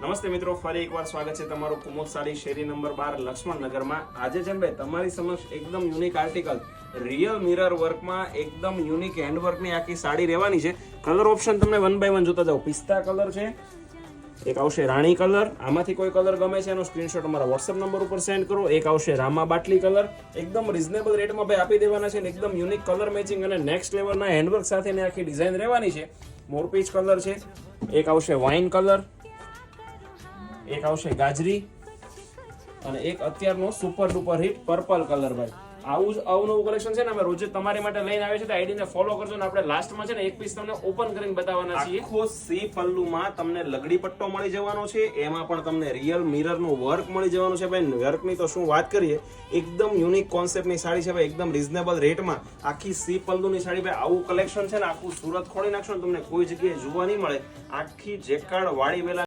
નમસ્તે મિત્રો, ફરી એકવાર સ્વાગત છે તમારું કુમોદ સાડી શેરી નંબર બાર લક્ષ્મણ નગરમાં. આજે છે ભાઈ તમારી સમક્ષ એકદમ યુનિક આર્ટિકલ રિયલ મિરર વર્કમાં એકદમ યુનિક હેન્ડવર્કની આખી સાડી રહેવાની છે. કલર ઓપ્શન તમને વન બાય વન જોતા જાઓ. પિસ્તા કલર છે, એક આવશે રાણી કલર આમાંથી કોઈ કલર ગમે છે એનો સ્ક્રીનશોટ અમારા વોટ્સએપ નંબર ઉપર સેન્ડ કરો. એક આવશે રામા બાટલી કલર એકદમ રિઝનેબલ રેટમાં ભાઈ આપી દેવાના છે એકદમ યુનિક કલર મેચિંગ અને નેક્સ્ટ લેવલના હેન્ડવર્ક સાથેની આખી ડિઝાઇન રહેવાની છે. મોરપીચ કલર છે, એક આવશે વાઇન કલર એક આવશે ગાજરી અને એક અત્યારનો super duper hit purple colour ભાઈ. આવું જ અવનવું કલેક્શન છે ને અમે રોજ તમારી માટે લઈને આવે છે તો આઈડીને ફોલો કરજો ને આપણે લાસ્ટમાં છે ને એક પીસ તમને ઓપન કરીને બતાવવાના છીએ. આખો સી પલ્લુમાં તમને લગડી પટ્ટો મળી જવાનો છે. એમાં પણ તમને રિયલ મિરરનું વર્ક મળી જવાનું છે ભાઈ. વર્કની તો શું વાત કરીએ? એકદમ યુનિક કોન્સેપ્ટની સાડી છે ભાઈ. એકદમ રિઝનેબલ રેટમાં આખી સી પલ્લુની સાડી ભાઈ. આવું કલેક્શન છે ને આખું સુરત ખોલી નાખશો ને તમને કોઈ જગ્યાએ જોવા નહીં મળે. આખી જેકાડ વાળી વેલા